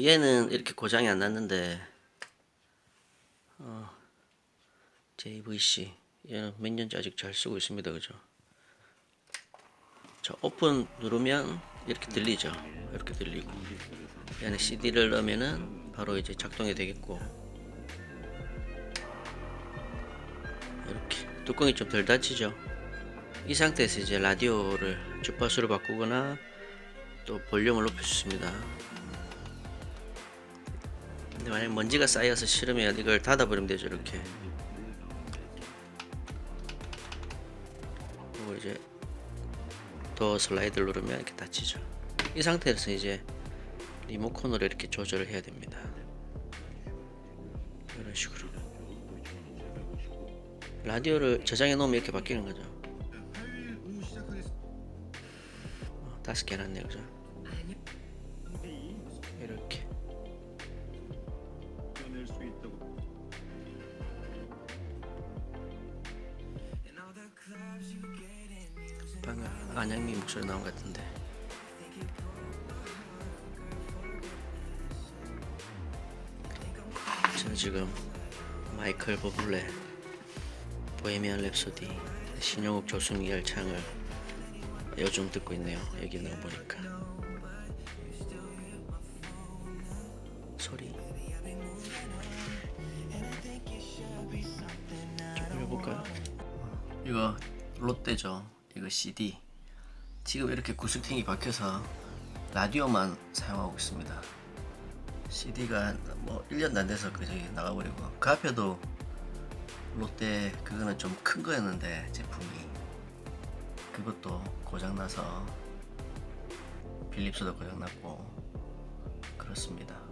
얘는 이렇게 고장이 안 났는데 어, JVC 얘는 몇 년째 아직 잘 쓰고 있습니다 그죠? 자 오픈 누르면 이렇게 들리죠? 이렇게 들리고. 이 안에 CD를 넣으면은 바로 이제 작동이 되겠고. 이렇게 뚜껑이 좀 덜 닫히죠 이 상태에서 이제 라디오를 주파수를 바꾸거나 또 볼륨을 높일 수 있습니다. 근데 만약 먼지가 쌓여서 싫으면 이걸 닫아버리면 되죠 이렇게. 그리고 이제 더 슬라이드를 누르면 이렇게 닫히죠. 이 상태에서 이제 리모컨으로 이렇게 조절을 해야 됩니다. 이런 식으로. 라디오를 저장해 놓으면 이렇게 바뀌는 거죠 다섯 개 해놨네 그죠? 이렇게. 방금 안양미 목소리 나온 것 같은데. 저는 지금 마이클 버블레 보헤미안 랩소디 신영욱 조승희 열창을 요즘 듣고 있네요 여기 있는 거 보니까 소리 좀 해볼까요? 이거 롯데죠. 이거 CD. 지금 이렇게 구슬팅이 박혀서 라디오만 사용하고 있습니다. CD가 뭐 1년도 안 돼서 그 저기 나가버리고 그 앞에도 롯데 그거는 좀 큰 거였는데 제품이 그것도 고장나서 필립스도 고장났고 그렇습니다.